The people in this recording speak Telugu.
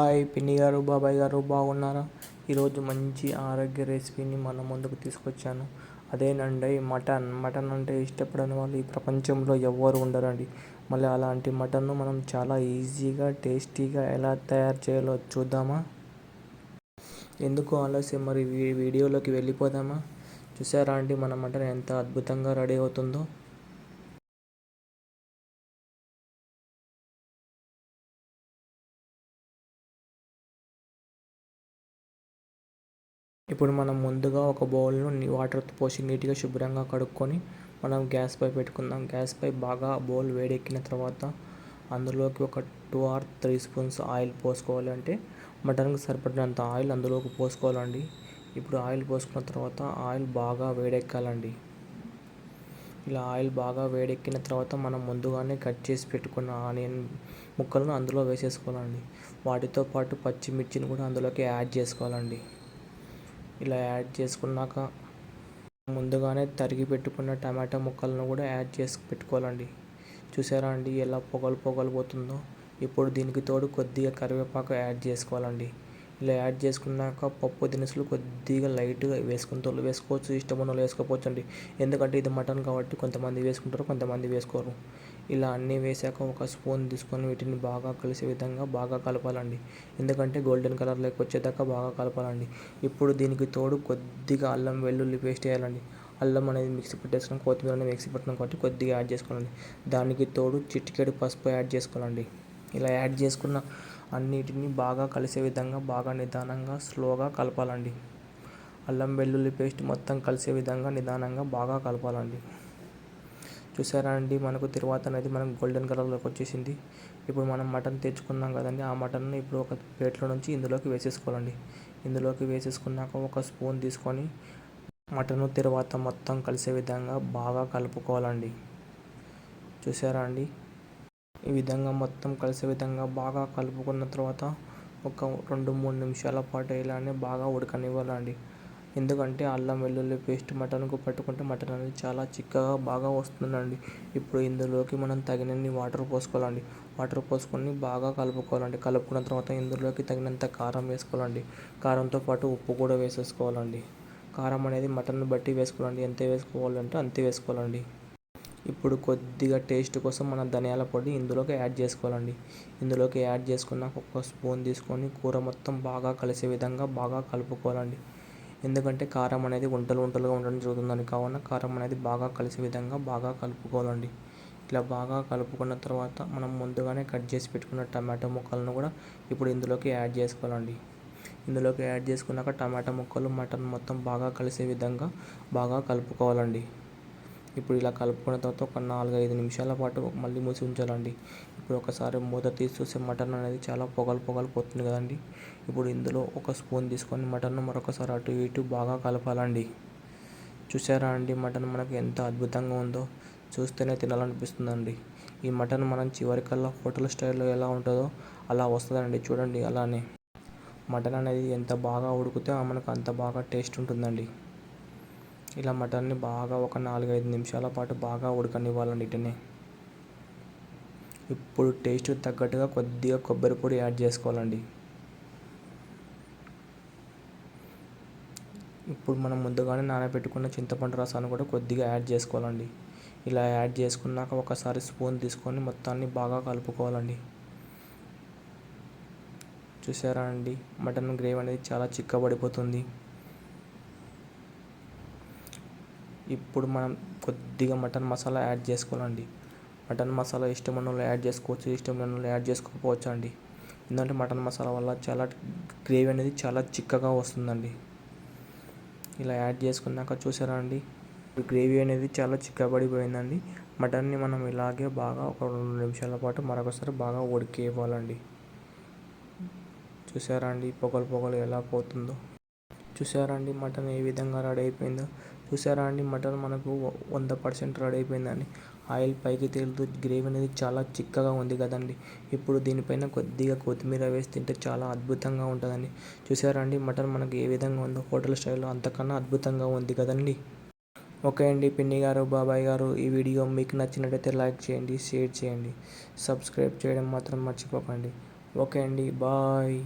హాయ్ పిన్ని గారు బాబాయ్ గారు బాగున్నారా? ఈరోజు మంచి ఆరోగ్య రెసిపీని మన ముందుకు తీసుకొచ్చాను. అదేనండి మటన్. మటన్ అంటే ఇష్టపడని వాళ్ళు ఈ ప్రపంచంలో ఎవ్వరు ఉండరండి. మళ్ళీ అలాంటి మటన్ను మనం చాలా ఈజీగా టేస్టీగా ఎలా తయారు చేయాలో చూద్దామా? ఎందుకు ఆలస్యం? మరి వీడియోలోకి వెళ్ళిపోదామా? చూసారా అండి మన మటన్ ఎంత అద్భుతంగా రెడీ అవుతుందో. ఇప్పుడు మనం ముందుగా ఒక బౌల్ను వాటర్తో పోసి నీట్గా శుభ్రంగా కడుక్కొని మనం గ్యాస్ పై పెట్టుకుందాం. గ్యాస్ పై బాగా బౌల్ వేడెక్కిన తర్వాత అందులోకి ఒక two or three spoons oil పోసుకోవాలంటే మటన్కి సరిపడినంత ఆయిల్ అందులోకి పోసుకోవాలండి. ఇప్పుడు ఆయిల్ పోసుకున్న తర్వాత ఆయిల్ బాగా వేడెక్కాలండి. ఇలా ఆయిల్ బాగా వేడెక్కిన తర్వాత మనం ముందుగానే కట్ చేసి పెట్టుకున్న ఆనియన్ ముక్కలను అందులో వేసేసుకోవాలండి. వాటితో పాటు పచ్చిమిర్చిని కూడా అందులోకి యాడ్ చేసుకోవాలండి. ఇలా యాడ్ చేసుకున్నాక ముందుగానే తరిగి పెట్టుకున్న టమాటా ముక్కలను కూడా యాడ్ చేసి పెట్టుకోవాలండి. చూసారా అండి ఎలా పొగలు పొగలు పోతుందో? ఇప్పుడు దీనికి తోడు కొద్దిగా కరివేపాకు యాడ్ చేసుకోవాలండి. ఇలా యాడ్ చేసుకున్నాక పప్పు దినుసులు కొద్దిగా లైట్గా వేసుకుని వేసుకోవచ్చు. ఇష్టం ఉన్న వేసుకోవచ్చు అండి ఎందుకంటే ఇది మటన్ కాబట్టి కొంతమంది వేసుకుంటారు కొంతమంది వేసుకోరు. ఇలా అన్నీ వేసాక ఒక స్పూన్ తీసుకొని వీటిని బాగా కలిసే విధంగా బాగా కలపాలండి. ఎందుకంటే గోల్డెన్ కలర్లోకి వచ్చేదాకా బాగా కలపాలండి. ఇప్పుడు దీనికి తోడు కొద్దిగా అల్లం వెల్లుల్లి పేస్ట్ వేయాలండి. అల్లం అనేది మిక్సీ పెట్టేసుకుని కొత్తిమీర అనేది మిక్సీ పెట్టిన కాబట్టి కొద్దిగా యాడ్ చేసుకోవాలండి. దానికి తోడు చిటికెడు పసుపు యాడ్ చేసుకోవాలండి. ఇలా యాడ్ చేసుకున్న అన్నిటిని బాగా కలిసే విధంగా బాగా నిదానంగా స్లోగా కలపాలండి. అల్లం వెల్లుల్లి పేస్ట్ మొత్తం కలిసే విధంగా నిదానంగా బాగా కలపాలండి. చూసారా అండి? మనకు తిరువాత అనేది మనం గోల్డెన్ కలర్లోకి వచ్చేసింది. ఇప్పుడు మనం మటన్ తెచ్చుకున్నాం కదండి. ఆ మటన్ ఇప్పుడు ఒక ప్లేట్లో నుంచి ఇందులోకి వేసేసుకోవాలండి. ఇందులోకి వేసేసుకున్నాక ఒక స్పూన్ తీసుకొని మటన్ తిరువాత మొత్తం కలిసే విధంగా బాగా కలుపుకోవాలండి. చూసారా అండి? ఈ విధంగా మొత్తం కలిసే విధంగా బాగా కలుపుకున్న తర్వాత ఒక రెండు మూడు నిమిషాల పాటు ఇలానే బాగా ఉడకనివ్వాలండి. ఎందుకంటే అల్లం వెల్లుల్లి పేస్ట్ మటన్కు పట్టుకుంటే మటన్ అనేది చాలా చిక్కగా బాగా వస్తుందండి. ఇప్పుడు ఇందులోకి మనం తగినన్ని వాటర్ పోసుకోవాలండి. వాటర్ పోసుకొని బాగా కలుపుకోవాలండి. కలుపుకున్న తర్వాత ఇందులోకి తగినంత కారం వేసుకోవాలండి. కారంతో పాటు ఉప్పు కూడా వేసేసుకోవాలండి. కారం అనేది మటన్ బట్టి వేసుకోవాలండి. ఎంత వేసుకోవాలంటే అంతే వేసుకోవాలండి. ఇప్పుడు కొద్దిగా టేస్ట్ కోసం మన ధనియాల పొడి ఇందులోకి యాడ్ చేసుకోవాలండి. ఇందులోకి యాడ్ చేసుకున్నాక ఒక స్పూన్ తీసుకొని కూర మొత్తం బాగా కలిసే విధంగా బాగా కలుపుకోవాలండి. ఎందుకంటే కారం అనేది వంటలు వంటలుగా ఉండడం జరుగుతుందని కావున కారం అనేది బాగా కలిసే విధంగా బాగా కలుపుకోవాలండి. ఇలా బాగా కలుపుకున్న తర్వాత మనం ముందుగానే కట్ చేసి పెట్టుకున్న టమాటో ముక్కలను కూడా ఇప్పుడు ఇందులోకి యాడ్ చేసుకోవాలండి. ఇందులోకి యాడ్ చేసుకున్నాక టమాటా ముక్కలు మటన్ మొత్తం బాగా కలిసే విధంగా బాగా కలుపుకోవాలండి. ఇప్పుడు ఇలా కలుపుకున్న తర్వాత ఒక నాలుగు ఐదు నిమిషాల పాటు మళ్ళీ మూసి ఉంచాలండి. ఇప్పుడు ఒకసారి మూత తీసి చూస్తే మటన్ అనేది చాలా పొగలు పొగలు పోతుంది కదండి. ఇప్పుడు ఇందులో ఒక స్పూన్ తీసుకొని మటన్ మరొకసారి అటు ఇటు బాగా కలపాలండి. చూసారా అండి మటన్ మనకు ఎంత అద్భుతంగా ఉందో? చూస్తేనే తినాలనిపిస్తుందండి. ఈ మటన్ మనం చివరికల్లా హోటల్ స్టైల్లో ఎలా ఉంటుందో అలా వస్తుందండి. చూడండి అలానే. మటన్ అనేది ఎంత బాగా ఉడికితే మనకు అంత బాగా టేస్ట్ ఉంటుందండి. ఇలా మటన్ని బాగా ఒక నాలుగైదు నిమిషాల పాటు బాగా ఉడకనివ్వాలండి వీటిని ఇప్పుడు టేస్ట్ తగ్గట్టుగా కొద్దిగా కొబ్బరి పొడి యాడ్ చేసుకోవాలండి. ఇప్పుడు మనం ముందుగానే నానబెట్టుకున్న చింతపండు రసాన్ని కూడా కొద్దిగా యాడ్ చేసుకోవాలండి. ఇలా యాడ్ చేసుకున్నాక ఒకసారి స్పూన్ తీసుకొని మొత్తాన్ని బాగా కలుపుకోవాలండి. చూసారా అండి? మటన్ గ్రేవీ అనేది చాలా చిక్కబడిపోతుంది. ఇప్పుడు మనం కొద్దిగా మటన్ మసాలా యాడ్ చేసుకోవాలండి. మటన్ మసాలా ఇష్టం ఉన్న వాళ్ళు యాడ్ చేసుకోవచ్చు ఇష్టం వాళ్ళు యాడ్ చేసుకోకపోవచ్చు అండి. ఎందుకంటే మటన్ మసాలా వల్ల చాలా గ్రేవీ అనేది చాలా చిక్కగా వస్తుందండి. ఇలా యాడ్ చేసుకున్నాక చూసారా అండి? గ్రేవీ అనేది చాలా చిక్కబడిపోయిందండి. మటన్ని మనం ఇలాగే బాగా ఒక రెండు నిమిషాల పాటు మరొకసారి బాగా ఉడికివ్వాలండి. చూసారా అండి? పొగలు పొగలు ఎలా పోతుందో. చూసారా అండి? మటన్ ఏ విధంగా రెడీ అయిపోయిందో. చూసారా అండి? మటన్ మనకు వంద పర్సెంట్ రెడీ అయిపోయిందండి. ఆయిల్ పైకి తేలుతూ గ్రేవీ అనేది చాలా చిక్కగా ఉంది కదండి. ఇప్పుడు దీనిపైన కొద్దిగా కొత్తిమీర వేసి తింటే చాలా అద్భుతంగా ఉంటుందండి. చూసారా అండి? మటన్ మనకు ఏ విధంగా ఉందో హోటల్ స్టైల్లో అంతకన్నా అద్భుతంగా ఉంది కదండి. ఓకే అండి. పిన్ని గారు బాబాయ్ గారు ఈ వీడియో మీకు నచ్చినట్టయితే లైక్ చేయండి షేర్ చేయండి. సబ్స్క్రైబ్ చేయడం మాత్రం మర్చిపోకండి. ఓకే అండి. బాయ్.